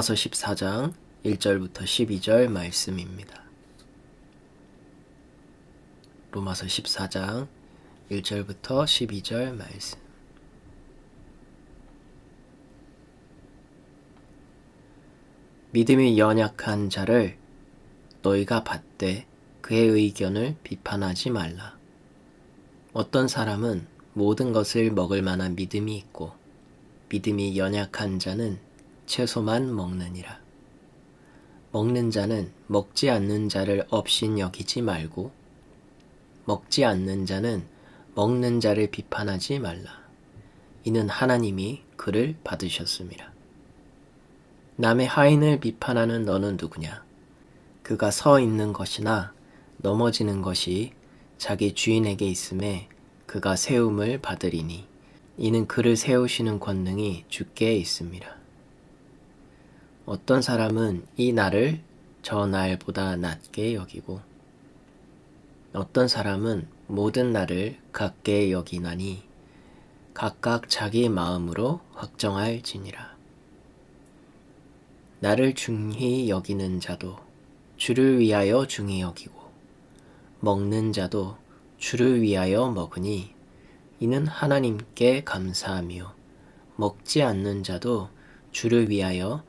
로마서 14장 1절부터 12절 말씀입니다. 로마서 14장 1절부터 12절 말씀. 믿음이 연약한 자를 너희가 받되 그의 의견을 비판하지 말라. 어떤 사람은 모든 것을 먹을 만한 믿음이 있고 믿음이 연약한 자는 채소만 먹느니라. 먹는 자는 먹지 않는 자를 업신 여기지 말고 먹지 않는 자는 먹는 자를 비판하지 말라. 이는 하나님이 그를 받으셨습니다. 남의 하인을 비판하는 너는 누구냐? 그가 서 있는 것이나 넘어지는 것이 자기 주인에게 있음에 그가 세움을 받으리니 이는 그를 세우시는 권능이 주께 있습니다. 어떤 사람은 이 날을 저 날보다 낮게 여기고 어떤 사람은 모든 날을 같게 여기나니 각각 자기 마음으로 확정할 지니라. 나를 중히 여기는 자도 주를 위하여 중히 여기고 먹는 자도 주를 위하여 먹으니 이는 하나님께 감사하며 먹지 않는 자도 주를 위하여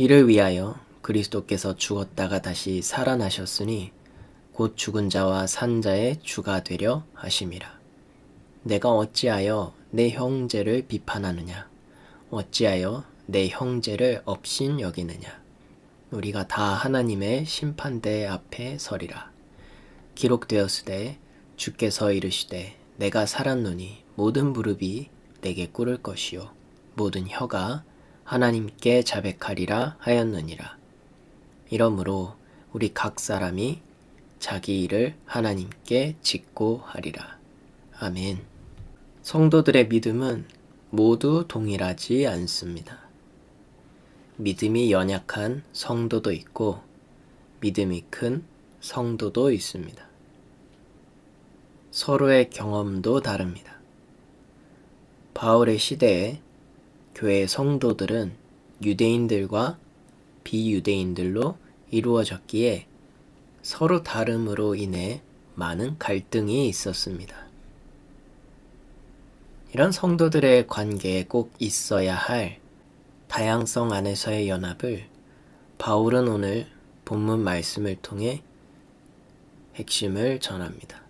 이를 위하여 그리스도께서 죽었다가 다시 살아나셨으니 곧 죽은 자와 산 자의 주가 되려 하심이라. 내가 어찌하여 내 형제를 비판하느냐? 어찌하여 내 형제를 업신 여기느냐? 우리가 다 하나님의 심판대 앞에 서리라. 기록되었으되 주께서 이르시되 내가 살았노니 모든 무릎이 내게 꿇을 것이요 모든 혀가 하나님께 자백하리라 하였느니라. 이러므로 우리 각 사람이 자기 일을 하나님께 짓고 하리라. 아멘. 성도들의 믿음은 모두 동일하지 않습니다. 믿음이 연약한 성도도 있고 믿음이 큰 성도도 있습니다. 서로의 경험도 다릅니다. 바울의 시대에 교회 성도들은 유대인들과 비유대인들로 이루어졌기에 서로 다름으로 인해 많은 갈등이 있었습니다. 이런 성도들의 관계에 꼭 있어야 할 다양성 안에서의 연합을 바울은 오늘 본문 말씀을 통해 핵심을 전합니다.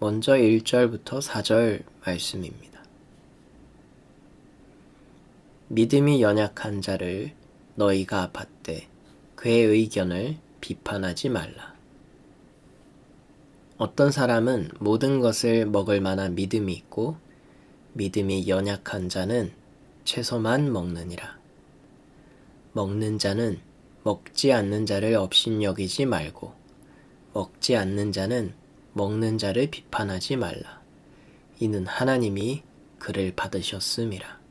먼저 1절부터 4절 말씀입니다. 믿음이 연약한 자를 너희가 받되 그의 의견을 비판하지 말라. 어떤 사람은 모든 것을 먹을 만한 믿음이 있고 믿음이 연약한 자는 채소만 먹느니라. 먹는 자는 먹지 않는 자를 업신 여기지 말고 먹지 않는 자는 먹는 자를 비판하지 말라. 이는 하나님이 그를 받으셨음이라.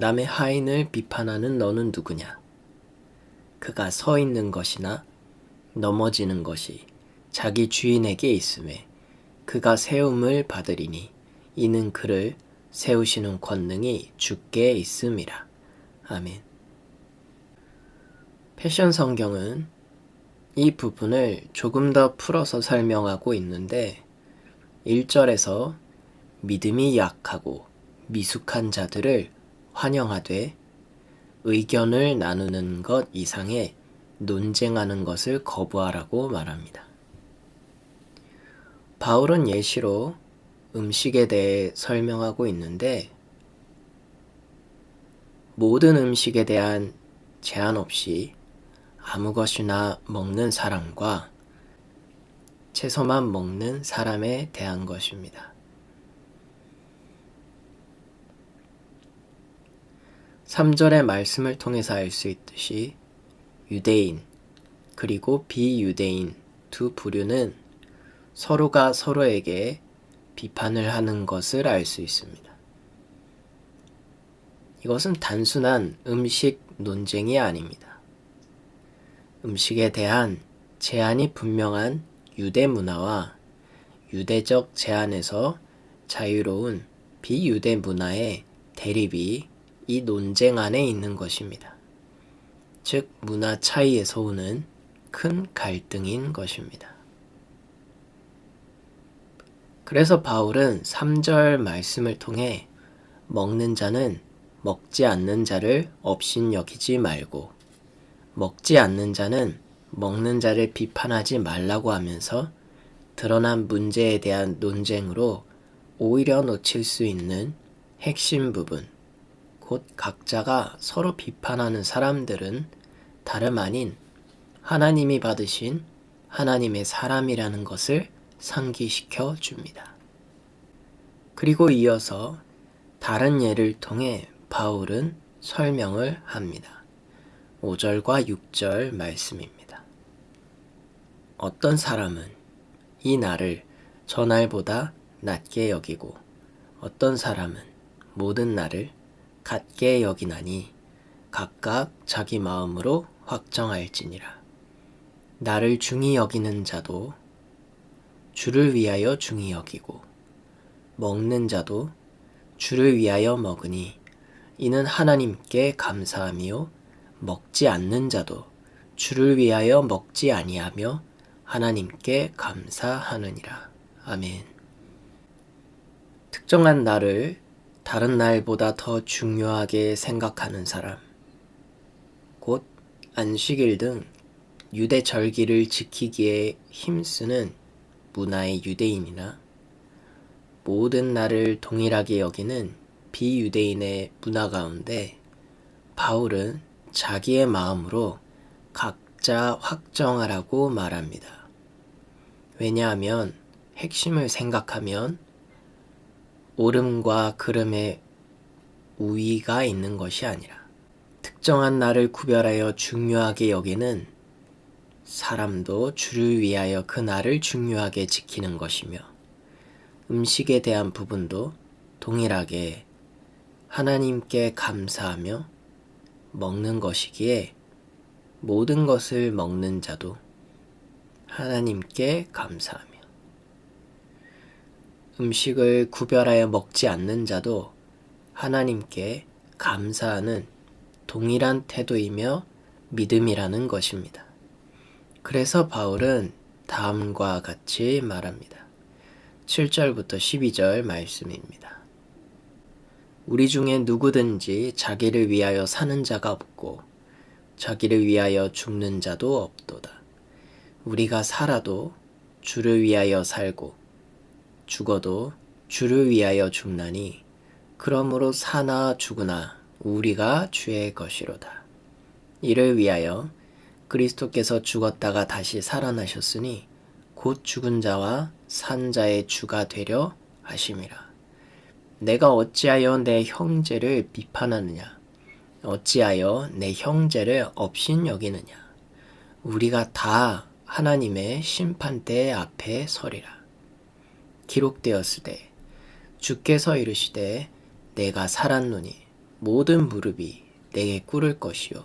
남의 하인을 비판하는 너는 누구냐? 그가 서 있는 것이나 넘어지는 것이 자기 주인에게 있음에 그가 세움을 받으리니 이는 그를 세우시는 권능이 주께 있음이라. 아멘. 패션 성경은 이 부분을 조금 더 풀어서 설명하고 있는데 1절에서 믿음이 약하고 미숙한 자들을 환영하되 의견을 나누는 것 이상의 논쟁하는 것을 거부하라고 말합니다. 바울은 예시로 음식에 대해 설명하고 있는데 모든 음식에 대한 제한 없이 아무 것이나 먹는 사람과 채소만 먹는 사람에 대한 것입니다. 3절의 말씀을 통해서 알 수 있듯이 유대인 그리고 비유대인 두 부류는 서로가 서로에게 비판을 하는 것을 알 수 있습니다. 이것은 단순한 음식 논쟁이 아닙니다. 음식에 대한 제한이 분명한 유대 문화와 유대적 제한에서 자유로운 비유대 문화의 대립이 이 논쟁 안에 있는 것입니다. 즉, 문화 차이에서 오는 큰 갈등인 것입니다. 그래서 바울은 3절 말씀을 통해 먹는 자는 먹지 않는 자를 업신 여기지 말고 먹지 않는 자는 먹는 자를 비판하지 말라고 하면서 드러난 문제에 대한 논쟁으로 오히려 놓칠 수 있는 핵심 부분, 곧 각자가 서로 비판하는 사람들은 다름 아닌 하나님이 받으신 하나님의 사람이라는 것을 상기시켜 줍니다. 그리고 이어서 다른 예를 통해 바울은 설명을 합니다. 5절과 6절 말씀입니다. 어떤 사람은 이 날을 저 날보다 낮게 여기고 어떤 사람은 모든 날을 같게 여기나니 각각 자기 마음으로 확정할지니라. 나를 중히 여기는 자도 주를 위하여 중히 여기고 먹는 자도 주를 위하여 먹으니 이는 하나님께 감사함이요 먹지 않는 자도 주를 위하여 먹지 아니하며 하나님께 감사하느니라. 아멘. 특정한 날을 다른 날보다 더 중요하게 생각하는 사람, 곧 안식일 등 유대 절기를 지키기에 힘쓰는 문화의 유대인이나 모든 날을 동일하게 여기는 비유대인의 문화 가운데 바울은 자기의 마음으로 각자 확정하라고 말합니다. 왜냐하면 핵심을 생각하면 오름과 그름의 우위가 있는 것이 아니라 특정한 날을 구별하여 중요하게 여기는 사람도 주를 위하여 그 날을 중요하게 지키는 것이며 음식에 대한 부분도 동일하게 하나님께 감사하며 먹는 것이기에 모든 것을 먹는 자도 하나님께 감사하며 음식을 구별하여 먹지 않는 자도 하나님께 감사하는 동일한 태도이며 믿음이라는 것입니다. 그래서 바울은 다음과 같이 말합니다. 7절부터 12절 말씀입니다. 우리 중에 누구든지 자기를 위하여 사는 자가 없고 자기를 위하여 죽는 자도 없도다. 우리가 살아도 주를 위하여 살고 죽어도 주를 위하여 죽나니 그러므로 사나 죽으나 우리가 주의 것이로다. 이를 위하여 그리스도께서 죽었다가 다시 살아나셨으니 곧 죽은 자와 산 자의 주가 되려 하심이라. 내가 어찌하여 내 형제를 비판하느냐? 어찌하여 내 형제를 업신 여기느냐? 우리가 다 하나님의 심판대 앞에 서리라. 기록되었으되 주께서 이르시되 내가 살았노니 모든 무릎이 내게 꿇을 것이요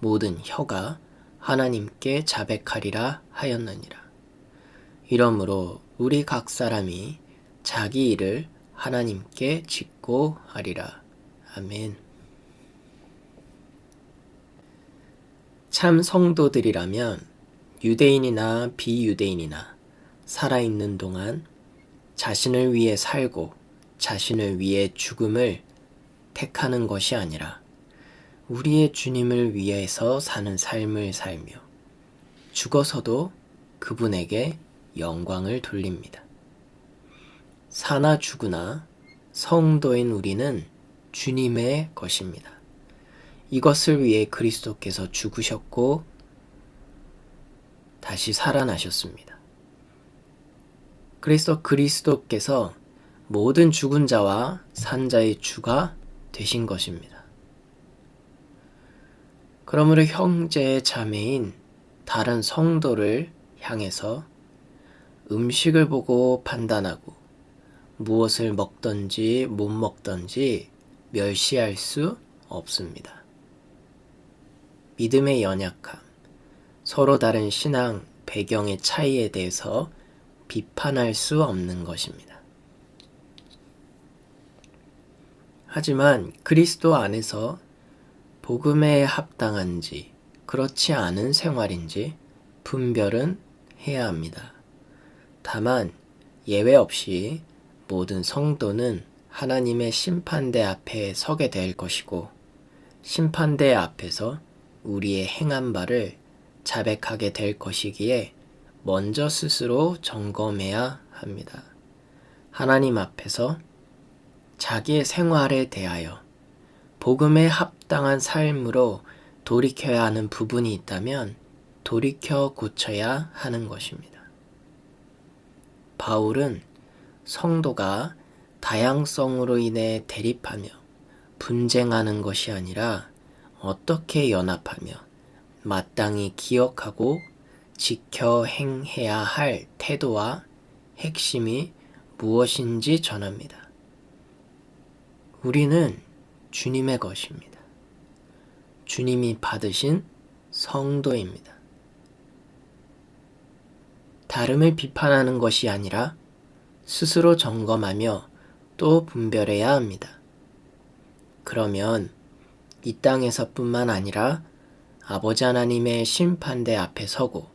모든 혀가 하나님께 자백하리라 하였느니라. 이러므로 우리 각 사람이 자기 일을 하나님께 짓고 하리라. 아멘. 참 성도들이라면 유대인이나 비유대인이나 살아있는 동안 자신을 위해 살고 자신을 위해 죽음을 택하는 것이 아니라 우리의 주님을 위해서 사는 삶을 살며 죽어서도 그분에게 영광을 돌립니다. 사나 죽으나 성도인 우리는 주님의 것입니다. 이것을 위해 그리스도께서 죽으셨고 다시 살아나셨습니다. 그래서 그리스도께서 모든 죽은 자와 산 자의 주가 되신 것입니다. 그러므로 형제 자매인 다른 성도를 향해서 음식을 보고 판단하고 무엇을 먹던지 못 먹던지 멸시할 수 없습니다. 믿음의 연약함, 서로 다른 신앙 배경의 차이에 대해서 비판할 수 없는 것입니다. 하지만 그리스도 안에서 복음에 합당한지 그렇지 않은 생활인지 분별은 해야 합니다. 다만 예외 없이 모든 성도는 하나님의 심판대 앞에 서게 될 것이고 심판대 앞에서 우리의 행한 바를 자백하게 될 것이기에 먼저 스스로 점검해야 합니다. 하나님 앞에서 자기의 생활에 대하여 복음에 합당한 삶으로 돌이켜야 하는 부분이 있다면 돌이켜 고쳐야 하는 것입니다. 바울은 성도가 다양성으로 인해 대립하며 분쟁하는 것이 아니라 어떻게 연합하며 마땅히 기억하고 지켜 행해야 할 태도와 핵심이 무엇인지 전합니다. 우리는 주님의 것입니다. 주님이 받으신 성도입니다. 다름을 비판하는 것이 아니라 스스로 점검하며 또 분별해야 합니다. 그러면 이 땅에서뿐만 아니라 아버지 하나님의 심판대 앞에 서고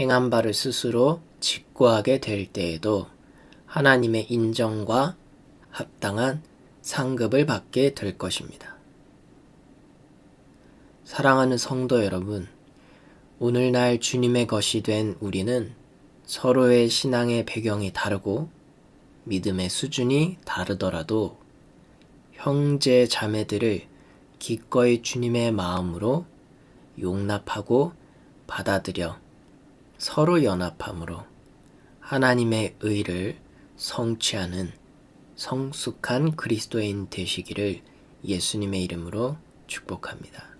행한 바를 스스로 직구하게 될 때에도 하나님의 인정과 합당한 상급을 받게 될 것입니다. 사랑하는 성도 여러분, 오늘날 주님의 것이 된 우리는 서로의 신앙의 배경이 다르고 믿음의 수준이 다르더라도 형제 자매들을 기꺼이 주님의 마음으로 용납하고 받아들여 서로 연합함으로 하나님의 의를 성취하는 성숙한 그리스도인 되시기를 예수님의 이름으로 축복합니다.